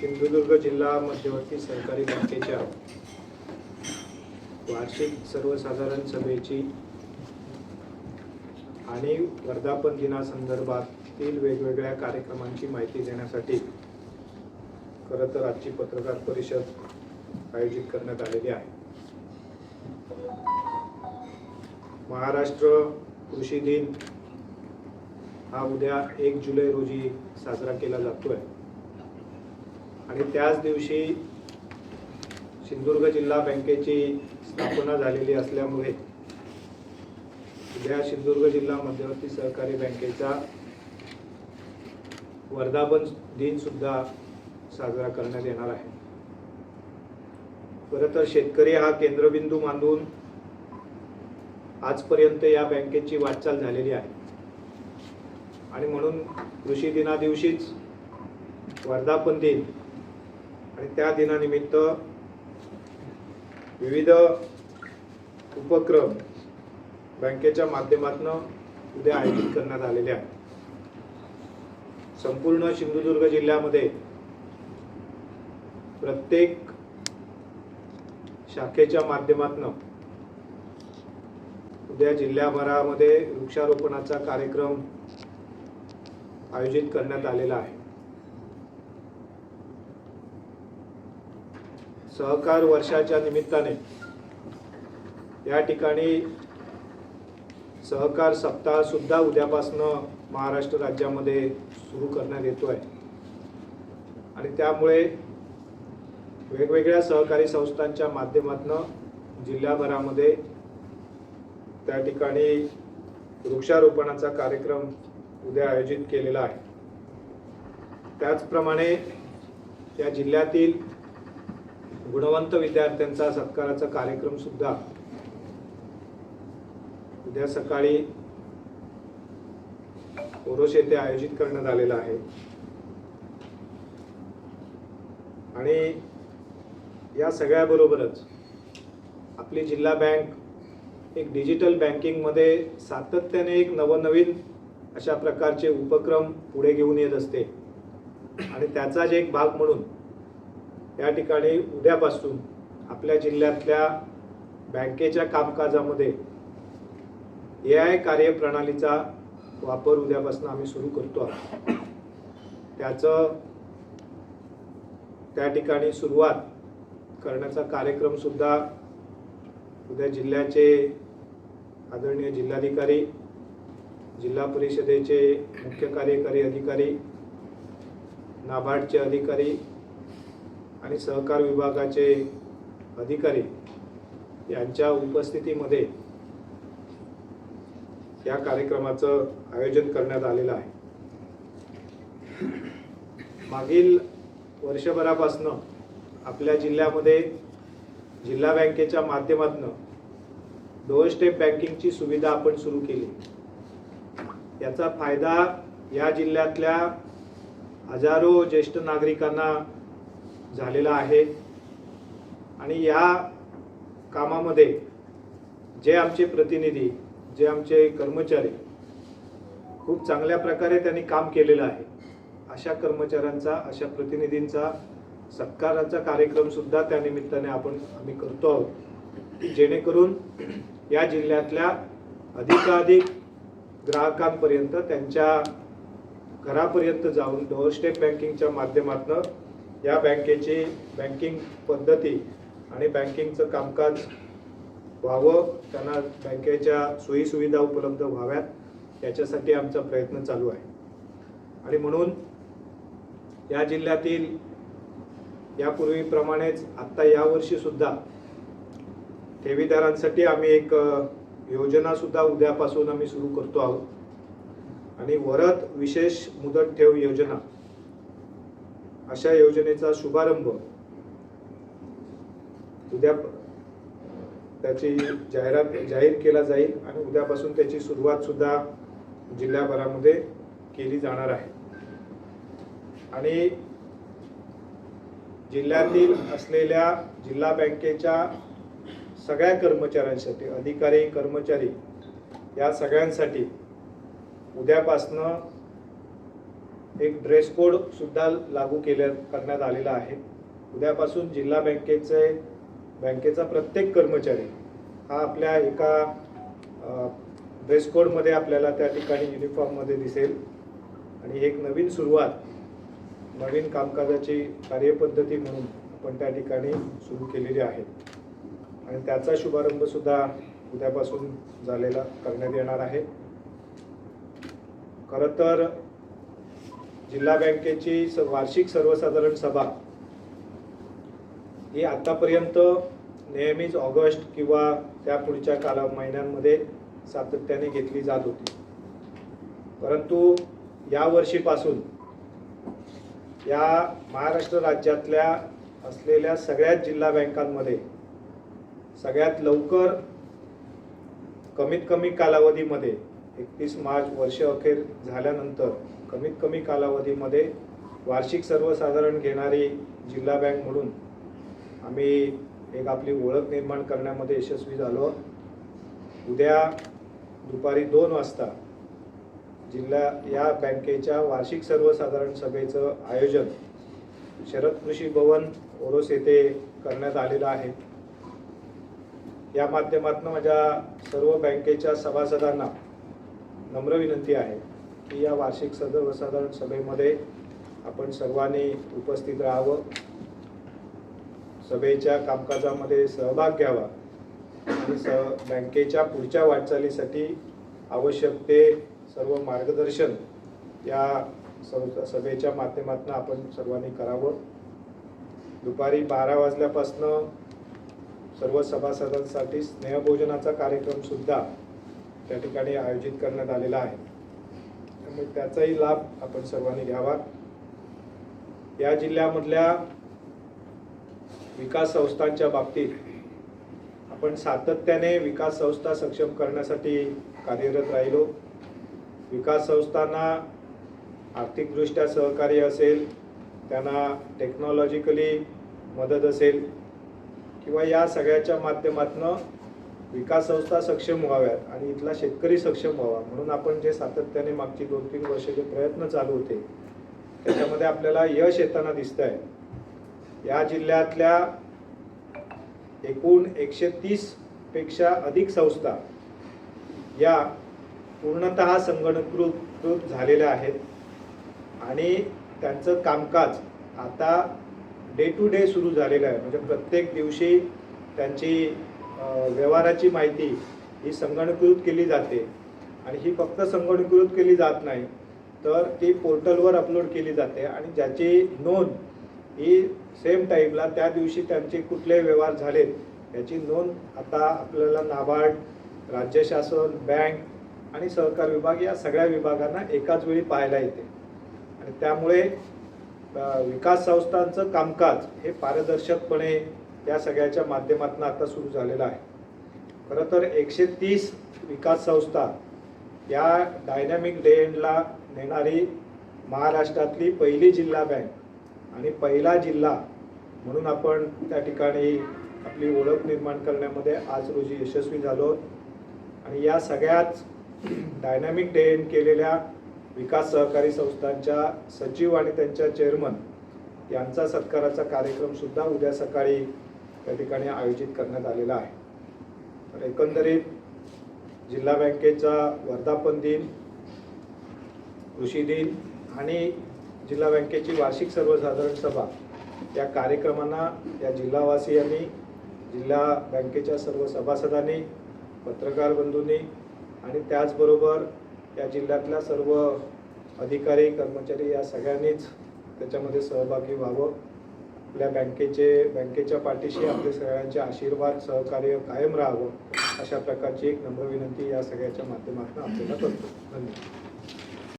सिंधुदुर्ग जिल्हा मध्यवर्ती सहकारी बँकेच्या वार्षिक सर्वसाधारण सभेची आणि वर्धापन दिनासंदर्भातील वेगवेगळ्या कार्यक्रमांची माहिती देण्यासाठी खरं तर आजची पत्रकार परिषद आयोजित करण्यात आलेली आहे. महाराष्ट्र कृषी दिन हा उद्या एक जुलै रोजी साजरा केला जातोय. आणि त्याच दिवशी सिंधुदुर्ग जिल्हा बँकेची स्थापना झालेली असल्यामुळे उद्या सिंधुदुर्ग जिल्हा मध्यवर्ती सहकारी बँकेचा वर्धापन दिनसुद्धा साजरा करण्यात येणार आहे. खरं तर शेतकरी हा केंद्रबिंदू मानून आजपर्यंत या बँकेची वाटचाल झालेली आहे. आणि म्हणून कृषी दिनादिवशीच वर्धापन दिन आणि त्या दिनानिमित्त विविध उपक्रम बँकेच्या माध्यमातून उद्या आयोजित करण्यात आलेले आहेत. संपूर्ण सिंधुदुर्ग जिल्ह्यामध्ये प्रत्येक शाखेच्या माध्यमातून उद्या जिल्ह्याभरामध्ये वृक्षारोपणाचा कार्यक्रम आयोजित करण्यात आलेला आहे. सहकार वर्षाच्या निमित्ताने या ठिकाणी सहकार सप्ताह सुद्धा उद्यापासनं महाराष्ट्र राज्यामध्ये सुरू करण्यात येतो आहे. आणि त्यामुळे वेगवेगळ्या सहकारी संस्थांच्या माध्यमातून जिल्ह्याभरामध्ये त्या ठिकाणी वृक्षारोपणाचा कार्यक्रम उद्या आयोजित केलेला आहे. त्याचप्रमाणे या जिल्ह्यातील गुणवंत विद्यार्थ्यांचा सत्काराचा कार्यक्रम सुद्धा उद्या सकाळी ओरोस येथे आयोजित करण्यात आलेला आहे. आणि या सगळ्याबरोबरच आपली जिल्हा बँक एक डिजिटल बँकिंगमध्ये सातत्याने एक नवनवीन अशा प्रकारचे उपक्रम पुढे घेऊन येत असते. आणि त्याचाच एक भाग म्हणून या ठिकाणी उद्यापासून आपल्या जिल्ह्यातल्या बँकेच्या कामकाजामध्ये ए आय कार्यप्रणालीचा वापर उद्यापासून आम्ही सुरू करतो आहोत. त्याचं त्या ठिकाणी सुरुवात करण्याचा कार्यक्रमसुद्धा उद्या जिल्ह्याचे आदरणीय जिल्हाधिकारी जिल्हा परिषदेचे मुख्य कार्यकारी अधिकारी नाबार्डचे अधिकारी आणि सहकार विभागाचे अधिकारी यांच्या उपस्थितीमध्ये या कार्यक्रमाचं आयोजन करण्यात आलेलं आहे. मागील वर्षभरापासनं आपल्या जिल्ह्यामध्ये जिल्हा बँकेच्या माध्यमातून डोअर स्टेप बँकिंगची सुविधा आपण सुरू केली. याचा फायदा या जिल्ह्यातल्या हजारो ज्येष्ठ नागरिकांना झालेला आहे. आणि या कामामध्ये जे आमचे प्रतिनिधी जे आमचे कर्मचारी खूप चांगल्या प्रकारे त्यांनी काम केलेलं आहे. अशा कर्मचाऱ्यांचा अशा प्रतिनिधींचा सत्काराचा कार्यक्रम सुद्धा त्या निमित्ताने आपण आम्ही करतो आहोत. जेणेकरून या जिल्ह्यातल्या अधिकाधिक ग्राहकांपर्यंत त्यांच्या घरापर्यंत जाऊन डोअर स्टेप बँकिंगच्या माध्यमातून या बँकेची बँकिंग पद्धती आणि बँकिंगचं कामकाज व्हावं त्यांना बँकेच्या सोयीसुविधा उपलब्ध व्हाव्यात याच्यासाठी आमचा प्रयत्न चालू आहे. आणि म्हणून या जिल्ह्यातील यापूर्वीप्रमाणेच आत्ता यावर्षीसुद्धा ठेवीदारांसाठी आम्ही एक योजनासुद्धा उद्यापासून आम्ही सुरू करतो आहोत. आणि वरद विशेष मुदत ठेव योजना अशा योजनेचा शुभारंभ. उद्या त्याची जाहिरात जाहीर केला जाईल आणि उद्यापासून त्याची सुरुवात सुद्धा जिल्ह्याभरामध्ये केली जाणार आहे. आणि जिल्ह्यातील असलेल्या जिल्हा बँकेच्या सगळ्या कर्मचाऱ्यांसाठी अधिकारी कर्मचारी या सगळ्यांसाठी उद्यापासनं एक ड्रेस कोड सुद्धा लागू केल्या करण्यात आलेला आहे. उद्यापासून जिल्हा बँकेचे बँकेचा प्रत्येक कर्मचारी हा आपल्या एका ड्रेस कोडमध्ये आपल्याला त्या ठिकाणी युनिफॉर्ममध्ये दिसेल. आणि एक नवीन सुरुवात नवीन कामकाजाची कार्यपद्धती म्हणून आपण त्या ठिकाणी सुरू केलेली आहे. आणि त्याचा शुभारंभसुद्धा उद्यापासून झालेला करण्यात येणार आहे. खरं तर जिल्हा बँकेची स- वार्षिक सर्वसाधारण सभा ही आतापर्यंत नेहमीच ऑगस्ट किंवा त्या पुढच्या काला महिन्यांमध्ये सातत्याने घेतली जात होती. परंतु या वर्षीपासून या महाराष्ट्र राज्यातल्या असलेल्या सगळ्याच जिल्हा बँकांमध्ये सगळ्यात लवकर कमीत कमी कालावधीमध्ये एकतीस मार्च वर्ष अखेर झाल्यानंतर कमीत कमी कालावधीमध्ये वार्षिक सर्वसाधारण घेणारी जिल्हा बँक म्हणून आम्ही एक आपली ओळख निर्माण करण्यामध्ये यशस्वी झालो. उद्या दुपारी दोन वाजता जिल्हा या बँकेच्या वार्षिक सर्वसाधारण सभेचं आयोजन शरद कृषी भवन ओरोस येथे करण्यात आलेलं आहे. या माध्यमातून माझ्या सर्व बँकेच्या सभासदांना नम्र विनंती आहे की या वार्षिक सर्वसाधारण सभेमध्ये आपण सर्वांनी उपस्थित राहावं. सभेच्या कामकाजामध्ये सहभाग घ्यावा आणि स बँकेच्या पुढच्या वाटचालीसाठी आवश्यक ते सर्व मार्गदर्शन या सं- सभेच्या माध्यमातून आपण सर्वांनी करावं. दुपारी बारा वाजल्यापासनं सर्व सभासदांसाठी स्नेहभोजनाचा कार्यक्रमसुद्धा त्या ठिकाणी आयोजित करण्यात आलेला आहे. त्यामुळे त्याचाही लाभ आपण सर्वांनी घ्यावा. या जिल्ह्यामधल्या विकास संस्थांच्या बाबतीत आपण सातत्याने विकास संस्था सक्षम करण्यासाठी कार्यरत राहिलो. विकास संस्थांना आर्थिकदृष्ट्या सहकार्य असेल त्यांना टेक्नॉलॉजिकली मदत असेल किंवा या सगळ्याच्या माध्यमातून विकास संस्था सक्षम व्हाव्यात आणि इथला शेतकरी सक्षम व्हावा म्हणून आपण जे सातत्याने मागची दोन तीन वर्ष जे प्रयत्न चालू होते त्याच्यामध्ये आपल्याला यश येताना दिसत आहे या जिल्ह्यातल्या एकूण एकशे तीसपेक्षा अधिक संस्था या पूर्णतः संगणकृत झालेल्या आहेत आणि त्यांचं कामकाज आता डे टू डे सुरू झालेलं आहे. म्हणजे प्रत्येक दिवशी त्यांची व्यवहाराची माहिती ही संगणकीकृत केली जाते. आणि ही फक्त संगणकीकृत केली जात नाही तर ती पोर्टलवर अपलोड केली जाते आणि ज्याची नोंद ही सेम टाईमला त्या दिवशी त्यांचे कुठले व्यवहार झालेत याची नोंद आता आपल्याला नाबार्ड राज्य शासन बँक आणि सहकार विभाग या सगळ्या विभागांना एकाच वेळी पाहायला येते. आणि त्यामुळे विकास संस्थांचं कामकाज हे पारदर्शकपणे या सगळ्याच्या माध्यमातून आता सुरू झालेलं आहे. खरं तर एकशे तीस विकास संस्था या डायनॅमिक डे एंडला नेणारी महाराष्ट्रातली पहिली जिल्हा बँक आणि पहिला जिल्हा म्हणून आपण त्या ठिकाणी आपली ओळख निर्माण करण्यामध्ये आज रोजी यशस्वी झालो आणि या सगळ्याच डायनॅमिक डे एंड केलेल्या विकास सहकारी संस्थांच्या सचिव आणि त्यांच्या चेअरमन यांचा सत्काराचा कार्यक्रमसुद्धा उद्या सकाळी त्या ठिकाणी आयोजित करण्यात आलेला आहे. तर एकंदरीत जिल्हा बँकेचा वर्धापन दिन कृषी दिन आणि जिल्हा बँकेची वार्षिक सर्वसाधारण सभा या कार्यक्रमांना या जिल्हावासियांनी जिल्हा बँकेच्या सर्व सभासदांनी पत्रकार बंधूंनी आणि त्याचबरोबर या जिल्ह्यातल्या सर्व अधिकारी कर्मचारी या सगळ्यांनीच त्याच्यामध्ये सहभागी व्हावं. आपल्या बँकेचे बँकेच्या पाठीशी आपले सगळ्यांचे आशीर्वाद सहकार्य कायम राहावं अशा प्रकारची एक नम्र विनंती या सगळ्याच्या माध्यमातून आपल्याला करतो. धन्यवाद.